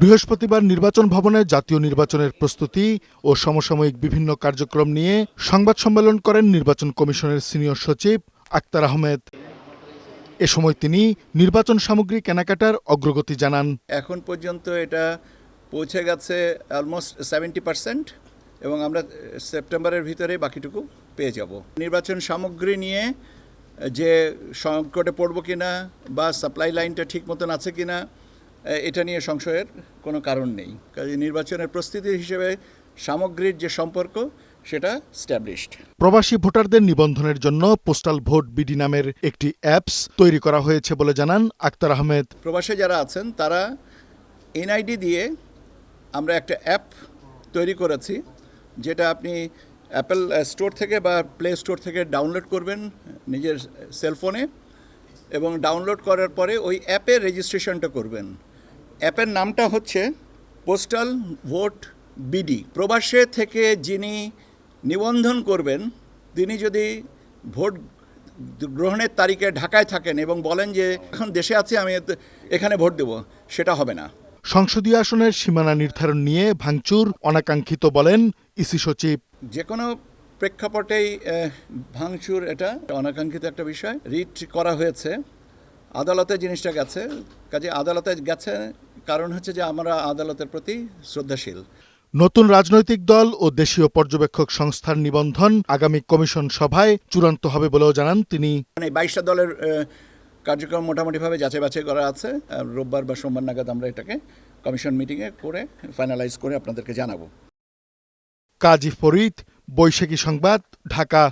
বৃহস্পতিবার নির্বাচন ভবনে জাতীয় নির্বাচনের প্রস্তুতি ও সমসাময়িক বিভিন্ন কার্যক্রম নিয়ে সংবাদ সম্মেলন করেন নির্বাচন কমিশনের সিনিয়র সচিব আক্তার আহমেদ। এ সময় তিনি নির্বাচন সামগ্রী কেনাকাটার অগ্রগতি জানান। এখন পর্যন্ত এটা পৌঁছে গেছে অলমোস্ট সেভেন্টি পার্সেন্ট এবং আমরা সেপ্টেম্বরের ভিতরে বাকিটুকু পেয়ে যাব। নির্বাচন সামগ্রী নিয়ে যে সংকটে পড়ব কিনা বা সাপ্লাই লাইনটা ঠিক মতন আছে কিনা এটা নিয়ে সংশয়ের কোনো কারণ নেই। কাজে নির্বাচনের প্রস্তুতি হিসেবে সামগ্রীর যে সম্পর্ক সেটা স্ট্যাবলিশড প্রবাসী ভোটারদের নিবন্ধনের জন্য পোস্টাল ভোট বিডি নামের একটি অ্যাপস তৈরি করা হয়েছে বলে জানান আক্তার আহমেদ। প্রবাসে যারা আছেন তারা এনআইডি দিয়ে আমরা একটা অ্যাপ তৈরি করেছি যেটা আপনি অ্যাপেল স্টোর থেকে বা প্লে স্টোর থেকে ডাউনলোড করবেন নিজের সেলফোনে এবং ডাউনলোড করার পরে ওই অ্যাপে রেজিস্ট্রেশনটা করবেন। অ্যাপের নামটা হচ্ছে পোস্টাল ভোট বিডি। প্রবাসে থেকে যিনি নিবন্ধন করবেন, তিনি যদি ভোট গ্রহণের তারিখে ঢাকায় থাকেন এবং বলেন যে, এখন দেশে আছি, আমি এখানে ভোট দেব, সেটা হবে না। সংসদীয় আসনের সীমানা নির্ধারণ নিয়ে ভাঙচুর অনাকাঙ্ক্ষিত বলেন ইসি সচিব। যে কোনো প্রেক্ষাপটেই ভাঙচুর এটা অনাকাঙ্ক্ষিত একটা বিষয়। রিট করা হয়েছে আদালতে জিনিসটা গেছে কাজে আদালতে গেছে কারণ হচ্ছে যে আমরা আদালতের প্রতি শ্রদ্ধাশীল। নতুন রাজনৈতিক দল ও দেশীয় পর্যবেক্ষক সংস্থার নিবন্ধন আগামী কমিশন সভায় চূড়ান্ত হবে বলেও জানান তিনি। মানে বাইশটা দলের কার্যক্রম মোটামুটিভাবে যাচাই বাছাই করা আছে। রোববার বা সোমবার নাগাদ আমরা এটাকে কমিশন মিটিংয়ে করে ফাইনালাইজ করে আপনাদেরকে জানাব। কাজী ফরিদ, বৈশাখী সংবাদ, ঢাকা।